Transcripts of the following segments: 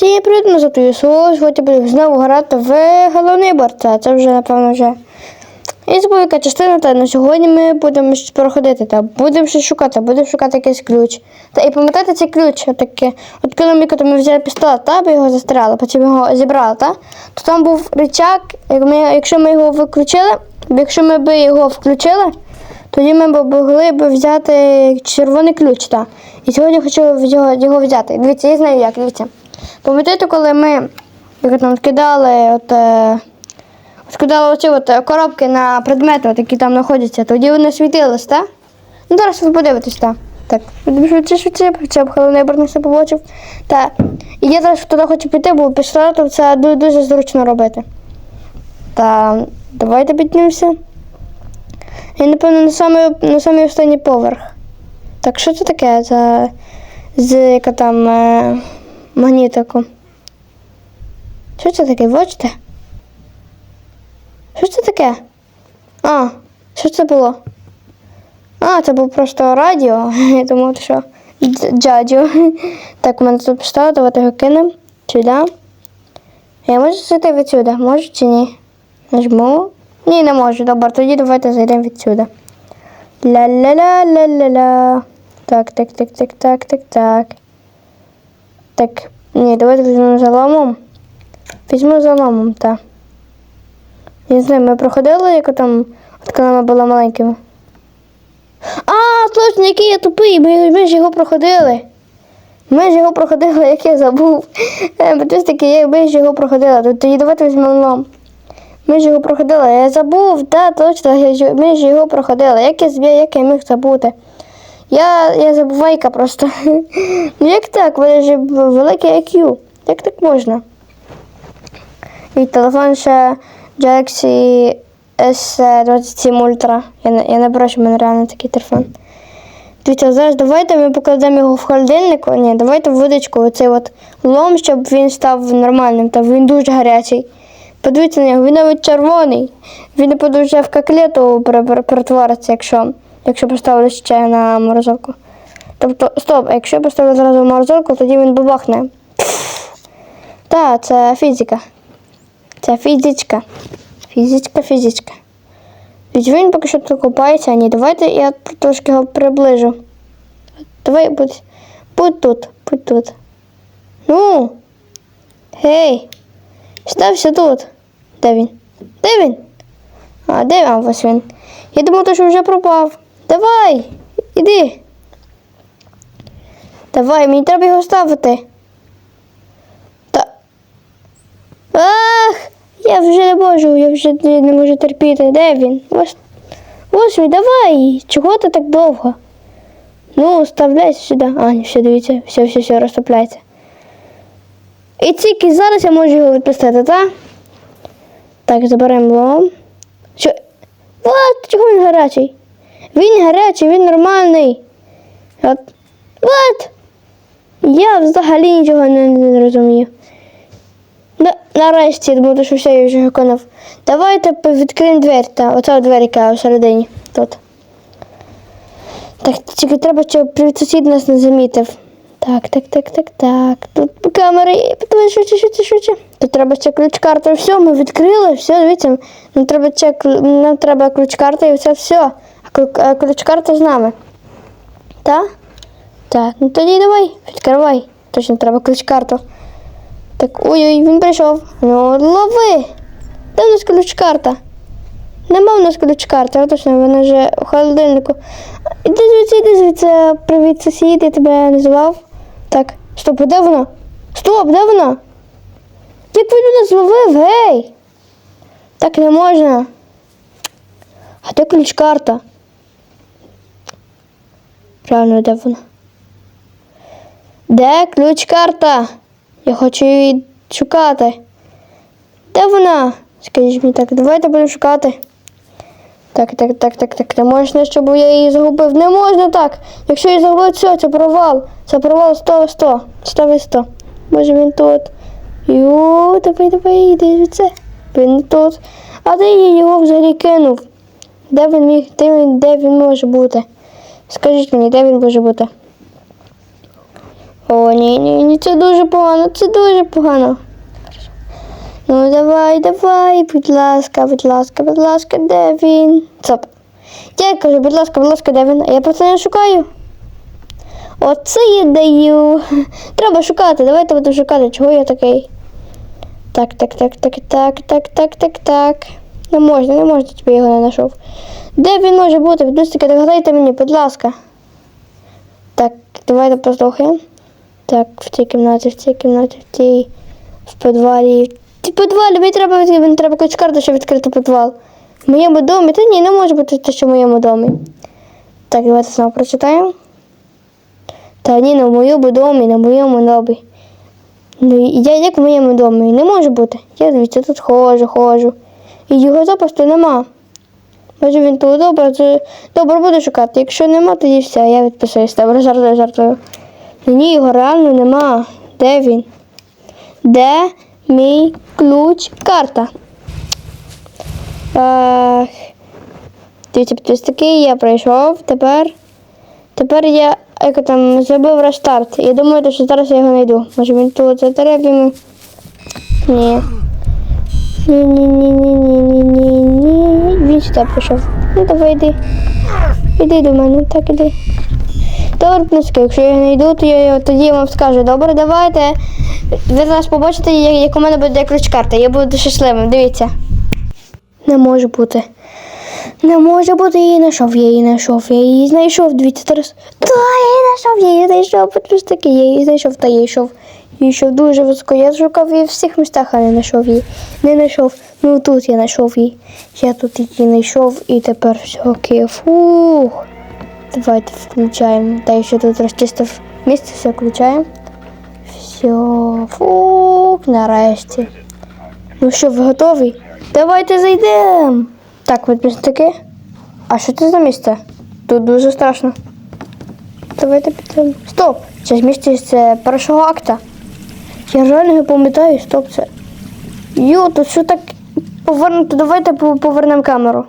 Всім привіт, мене звати Ісус. Сьогодні будемо знову грати в головний борця. Це вже, напевно, вже. І забув, яка частина, та на сьогодні ми будемо проходити. Та будемо щось шукати, будемо шукати якийсь ключ. Та і пам'ятаєте цей ключ, отаке. От коли ми, коли ми взяли пістолет, та, ми його застряли, потім його зібрали, та, то там був рычаг, як ми, якщо ми його виключили, якщо ми б його включили, тоді ми б могли б взяти червоний ключ. Та. І сьогодні хочу його, його взяти. Дивіться, я знаю як, дивіться. Пам'ятаєте, коли ми як там кидали от, е, от кидали оці от е, коробки на предмети, от, які там знаходяться, тоді вони світились, так? Ну, зараз ви подивитесь, так. Так, швидше, швидше, хоча б не все побачив. Так. І я зараз туди хочу піти, бо пістолетом це ду- дуже зручно робити. Та давайте піднімемося. І, напевно, на самий, на самий останній поверх. Так, що це таке за з яка там е, магнітику? Що це таке? Бачите? Що це таке? А, що це було? А, це був просто радіо. Я думав, що дж- джадіо. Так, у мене тут пістолет, давайте його кинемо. Сюди. Я можу зайти відсюди? Можу чи ні? Нажму. Ні, не можу. Добре, тоді давайте зайдемо відсюди. Ля-ля-ля-ля-ля-ля. Так, так, так, так, так, так, так. Так, ні, давайте візьмемо заломом. Візьму заломом, так. Я не знаю, ми проходили, як там, от коли ми були маленькими. А, точно, який я тупий, ми, ми ж його проходили. Ми ж його проходили, як я забув. Е, бо таки, ми ж його проходили. То- Тоді давайте візьмемо лом. Ми ж його проходили. Я забув, так, точно, я ж- ми ж його проходили. Як я, як я міг забути? Я, я забувайка просто. Ну як так? Мене ж великий IQ. Як так можна? І телефон ще Galaxy S27 Ultra. Я не, я не бачу, в мене реально такий телефон. Дивіться, зараз давайте ми покладемо його в холодильник. Ні, давайте в водичку оцей от лом, щоб він став нормальним, та він дуже гарячий. Подивіться на нього, він навіть червоний. Він не буде в коклету пере- пере- перетвориться, якщо, якщо поставити ще на морозилку. Тобто, стоп, а якщо я зразу в морозилку, тоді він бабахне. Так, це фізика. Це фізичка. Фізичка, фізичка. Ведь він поки що тут купається, ні, давайте я трошки його приближу. Давай будь, будь тут, будь тут. Ну. Гей. Стався тут. Де він? Де він? А, де а, ось він? Я думав, що вже пропав. Давай, іди. Давай, мені треба його ставити. Та. Ах! Я вже не можу, я вже не можу терпіти. Де він? Ось, ось він, давай. Чого ти так довго? Ну, ставляйся сюди. А, ні, все, дивіться, все, все, все, розтопляється. І тільки зараз я можу його відпустити, так? Так, заберемо лом. Що? What? Чого він гарячий? Він гарячий, він нормальний. От. What? Я взагалі нічого не, розумію. На, нарешті, думаю, що все, я вже виконав. Давайте відкриємо двері, та оця двері, яка всередині. Тут. Так, тільки треба, щоб сусід нас не замітив. Так, так, так, так, так. Тут камери, давай швидше, швидше, швидше. Тут треба ще ключ-карта. Все, ми відкрили, все, дивіться. Нам треба ще нам треба ключ-карта і все, все. Клю- ключ-карта з нами. Так? Так, ну тоді давай, відкривай. Точно треба ключ-карту. Так, ой-ой, він прийшов. Ну, лови. Де в нас ключ-карта? Нема в нас ключ-карти, точно, вона вже в холодильнику. Іди звідси, іди звідси. Привіт, сусід, я тебе називав. Так, стоп, де вона? Стоп, де вона? Як він мене зловив, гей? Так не можна. А де ключ-карта? Правильно, де вона? Де ключ-карта? Я хочу її шукати. Де вона? Скажіть мені так, давайте будемо шукати. Так, так, так, так, так. Не можна, щоб я її загубив. Не можна так. Якщо я загубив, все, це провал. Це провал 100 100. 100 від 100. Може він тут. Ю, давай, давай, іди звідси. Він тут. А де я його взагалі кинув? Де він міг, де він, де він може бути? Скажіть мені, де він може бути? О, ні, ні, ні, це дуже погано, це дуже погано. Ну давай, давай, будь ласка, будь ласка, будь ласка, де він? Стоп. Я кажу, будь ласка, будь ласка, де він? А я просто не шукаю. Оце я даю. Треба шукати, давайте буду шукати, чого я такий. Так, так, так, так, так, так, так, так, так. Не можна, не можна, тобі його не знайшов. Де він може бути? Відносики, догадайте мені, будь ласка. Так, давайте послухаємо. Так, в цій кімнаті, в цій кімнаті, в цій, в підвалі. В підвалі, мені треба, мені треба карту, щоб відкрити підвал. В моєму домі? Та ні, не може бути те, що в моєму домі. Так, давайте знову прочитаємо. Та ні, не в моєму домі, не в моєму домі. Ну, я як в моєму домі. Не може бути. Я дивіться, тут ходжу, ходжу. І його запросто нема. Може він тут добре, це добре буду шукати. Якщо нема, тоді все, я відписуюсь. Добре, жартую, жартую. Ні, його реально нема. Де він? Де мій ключ карта? Ех, Дивіться, підписники, я пройшов. Тепер. Тепер я як там зробив рестарт. Я думаю, що зараз я його знайду. Може він тут за дерев'ями. Ні. Ні, ні, ні, ні, ні, ні, ні, ні. Він сюди прийшов. Ну давай йди. Іди до мене, так іди. Добре, якщо я його знайду, то я тоді вам скажу. Добре, давайте. Ви зараз побачите, як, у мене буде ключ-карта. Я буду щасливим. Дивіться. Не може бути. Не може бути, я її знайшов, я її знайшов, я її знайшов, дивіться зараз. Та, я її знайшов, я її знайшов, таки, я її знайшов, та я йшов. Я йшов дуже високо. Я шукав її в всіх містах, а не знайшов її. Не знайшов. Ну тут я знайшов її. Я тут її знайшов і тепер все окей. Фух. Давайте включаємо. Та ще тут розчистив місце, все включаємо. Все, фух, нарешті. Ну що, ви готові? Давайте зайдемо. Так, підписники. А що це за місце? Тут дуже страшно. Давайте підемо. Стоп! Це місце з першого акта. Я реально не пам'ятаю, стоп, це. Йо, тут що так повернуто? Давайте повернемо камеру.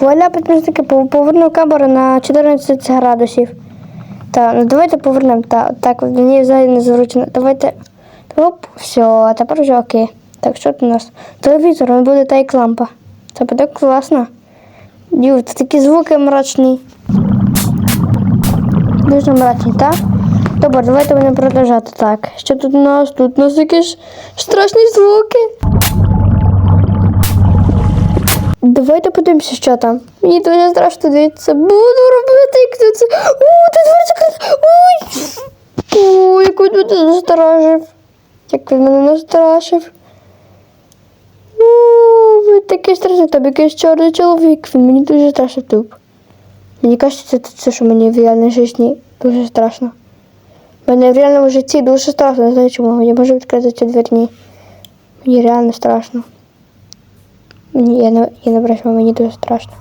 Вуаля, підписники, пов- повернув камеру на 14 градусів. Так, ну давайте повернемо. Так, так, мені взагалі незручно. Давайте. Оп, все, а тепер вже окей. Так, що тут у нас? Телевізор, він буде та як лампа. Це буде класно. Ю, це такі звуки мрачні. Дуже мрачні, так? Добре, давайте будемо продовжати. Так, що тут у нас? Тут у нас якісь страшні звуки. Давайте подивимося, що там. Мені дуже страшно дивитися. Буду робити, як тут це. О, тут двері. Ой! Ой, як він мене насторожив. Як він мене насторожив. О, ви такий страшний, там якийсь чорний чоловік. Він мені дуже страшно туп. Мені кажеться, це те, що мені в реальній житті дуже страшно. Мене в реальному житті дуже страшно, не знаю чому. Я можу відкрити ці двері. Ні. Мені реально страшно. Мені, я не, я не брешу, мені дуже страшно.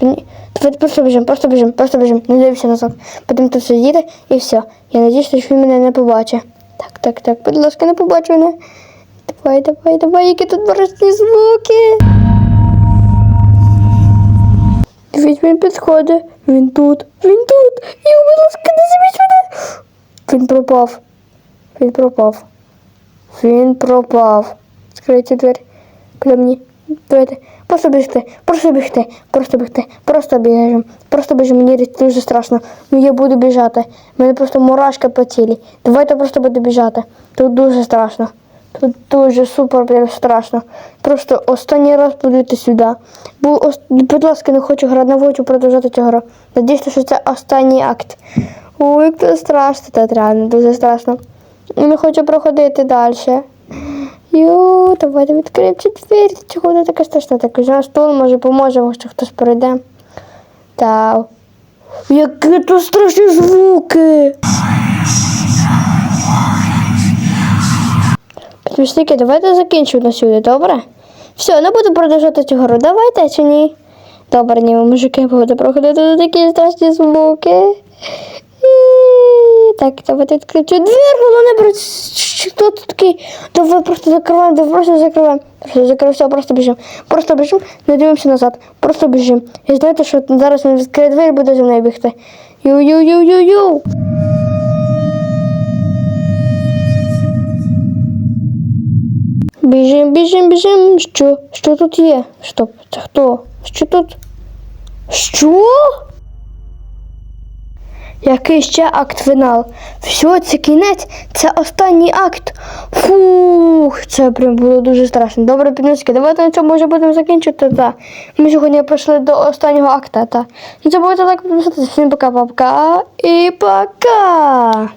Давайте просто біжимо, просто біжимо, просто біжимо. Не дивися назад. Потім тут сидіти і все. Я надіюсь, що він мене не побачить. Так, так, так, будь ласка, не побачу мене. Давай, давай, давай, які тут барашні звуки. Дивіться, він підходить. Він тут. Він тут. Йо, будь ласка, не забіть мене. Він пропав. Він пропав. Він пропав. Скрийте двері. Куди мені? Давайте. Просто бігти, просто бігти, просто бігти, просто біжимо, просто біжимо, мені дуже страшно. Ну я буду біжати. У мене просто мурашки по тілі. Давайте просто буду біжати. Тут дуже страшно. Тут дуже супер прям страшно. Просто останній раз подивіться сюди. Бо, ос- будь ласка, не хочу грати, не хочу продовжувати цю гру. Надіюся, що це останній акт. Ой, це страшно, це реально дуже страшно. Не хочу проходити далі. Йо, давайте відкриємо двері. Чого вона така страшна? Так на стол, може поможемо, що хтось прийде. Та. Які тут страшні звуки. Підписники, давайте закінчимо на сюди, добре? Все, не буду продовжувати цю гру. Давайте чи ні? Добре, ні, мужики, буду проходити такі страшні звуки. Так, давайте відкрити цю двір, головне брати, хто тут такий. Давай просто закриваємо, давай просто закриваємо. Просто закриваємо, все, просто біжимо. Просто біжимо, не дивимося назад. Просто біжимо. І знаєте, що зараз він відкриє двері і буде за мною бігти. Йо-йо-йо-йо-йо. Біжим, біжим, біжим. Що? Що тут є? Стоп, це хто? Що тут? Що? Який ще акт фінал? Все, це кінець, це останній акт. Фух, це прям було дуже страшно. Добре, підноски, давайте на цьому вже будемо закінчити. Та. Ми сьогодні пройшли до останнього акта. Та. Не забудьте лайк підписатися. Всім пока-пока і пока!